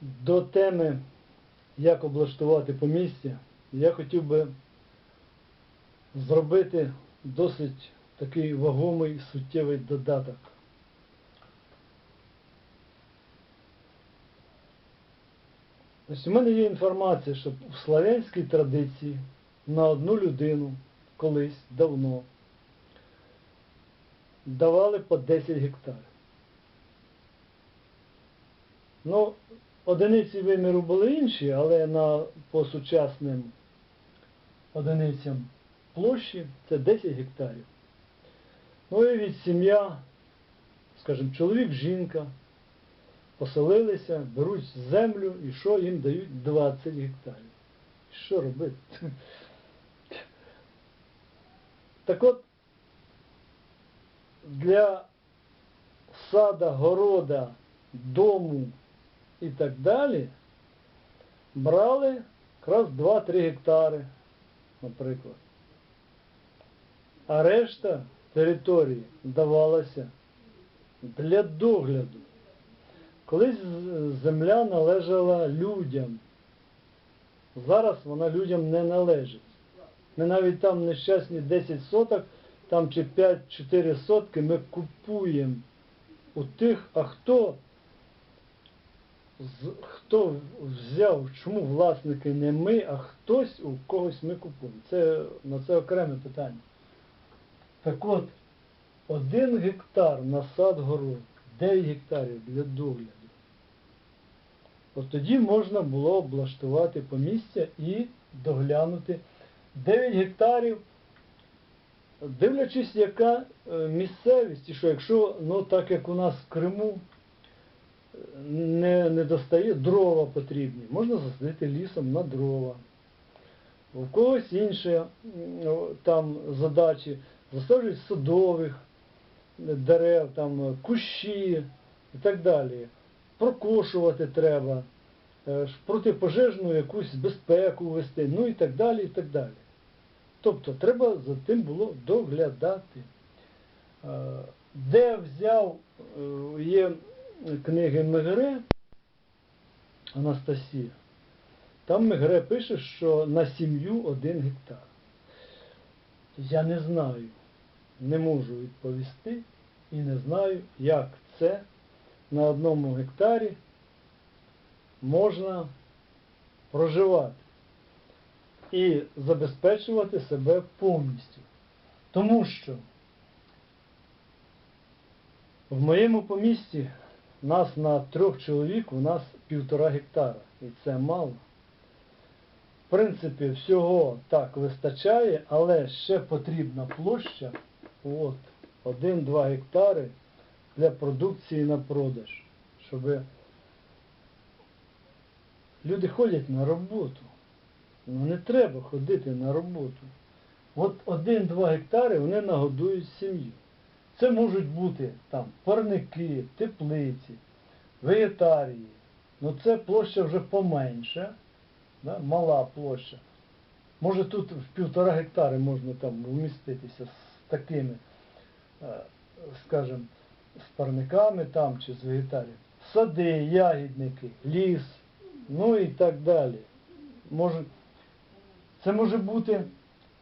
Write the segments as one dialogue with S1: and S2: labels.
S1: До теми, як облаштувати помістя, я хотів би зробити досить такий вагомий суттєвий додаток. Ось у мене є інформація, що в славянській традиції на одну людину колись давно давали по 10 гектарів. Ну, одиниці виміру були інші, але на, по сучасним одиницям площі це 10 гектарів. Ну і від сім'я, скажімо, чоловік, жінка поселилися, беруть землю і що їм дають 20 гектарів. Що робити? Так от, для сада, города, дому і так далі брали якраз 2-3 гектари, наприклад. А решта території давалася для догляду. Колись земля належала людям. Зараз вона людям не належить. Ми навіть там нещасні 10 соток, там чи 5-4 сотки ми купуємо у тих, а хто, хто взяв, чому власники не ми, а хтось у когось ми купуємо. Це, на це окреме питання. Так от, один гектар на сад город, 9 гектарів для догляду. От тоді можна було облаштувати помістя і доглянути 9 гектарів, дивлячись, яка е, місцевість, і що якщо, ну так як у нас в Криму не, не достає, дрова потрібні, можна засадити лісом на дрова. У когось інші там задачі засаджують садових дерев, там е, кущі і так далі. Прокошувати треба, е, протипожежну якусь безпеку вести, ну і так далі, і так далі. Тобто треба за тим було доглядати. Е, Де взяв, є книги Мегре Анастасія, там Мегре пише, що на сім'ю один гектар. Я не знаю, не можу відповісти і не знаю, як це на одному гектарі можна проживати і забезпечувати себе повністю. Тому що в моєму помісті нас на трьох чоловік у нас півтора гектара. І це мало. В принципі, всього так вистачає, але ще потрібна площа от, 1-2 гектари для продукції на продаж. Щоб люди ходять на роботу. Ну не треба ходити на роботу. От 1-2 гектари вони нагодують сім'ю. Це можуть бути там парники, теплиці, вегетарії. Ну це площа вже поменша, да, мала площа. Може тут в півтора гектари можна там вміститися з такими, е, скажімо, з парниками там чи з вегетарією. Сади, ягідники, ліс, ну і так далі. Може, це може бути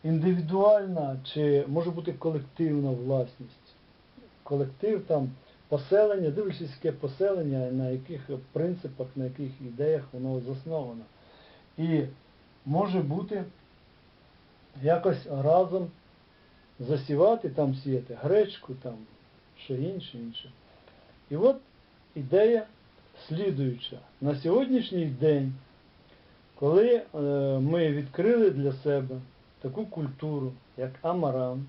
S1: індивідуальна чи може бути колективна власність. Колектив там, поселення, дивлячись, яке поселення, на яких принципах, на яких ідеях воно засновано. І може бути якось разом засівати, там сіяти гречку, там, що інше, інше. І от ідея слідуюча. На сьогоднішній день, коли е, ми відкрили для себе таку культуру, як амаран,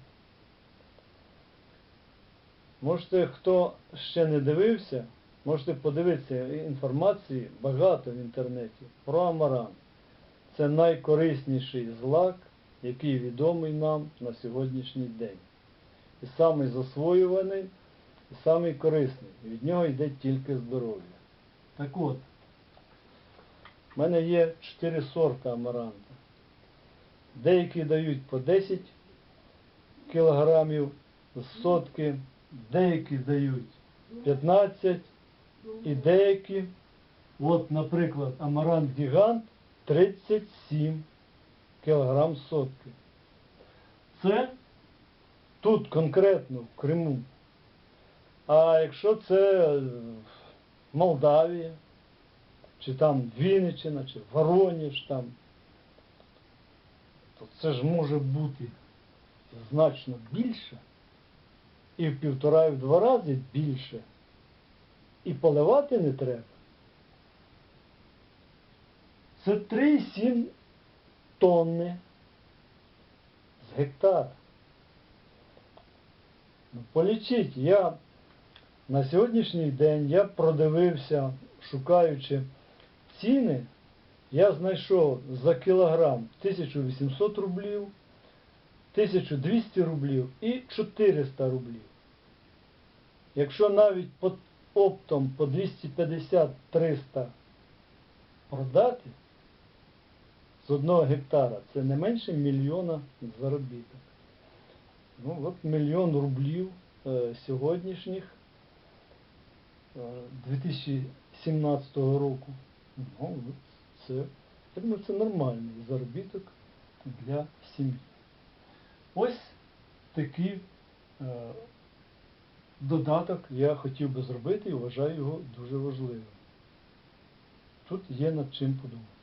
S1: можете, хто ще не дивився, можете подивитися інформації багато в інтернеті про амаран. Це найкорисніший злак, який відомий нам на сьогоднішній день. І самий засвоюваний, і самий корисний. Від нього йде тільки здоров'я. Так от, в мене є 4 сорта амаранта. Деякі дають по 10 кілограмів з сотки, деякі дають 15 і деякі От, наприклад, амарант гігант 37 кг сотки. Це тут конкретно в Криму. А якщо це Молдавія, чи там Вінниччина, чи Воронеж там, то це ж може бути значно більше. І в півтора, і в два рази більше. І поливати не треба. Це 3,7 тонни з гектара. Ну, полічіть, я на сьогоднішній день я продивився, шукаючи ціни, я знайшов за кілограм 1800 рублів, 1200 рублів і 400 рублів. Якщо навіть по оптом по 250-300 продати з одного гектара, це не менше мільйона заробіток. Ну от мільйон рублів е, сьогоднішніх е, 2017 року. Ну, це, я думаю, це нормальний заробіток для сім'ї. Ось такий е, додаток я хотів би зробити і вважаю його дуже важливим. Тут є над чим подумати.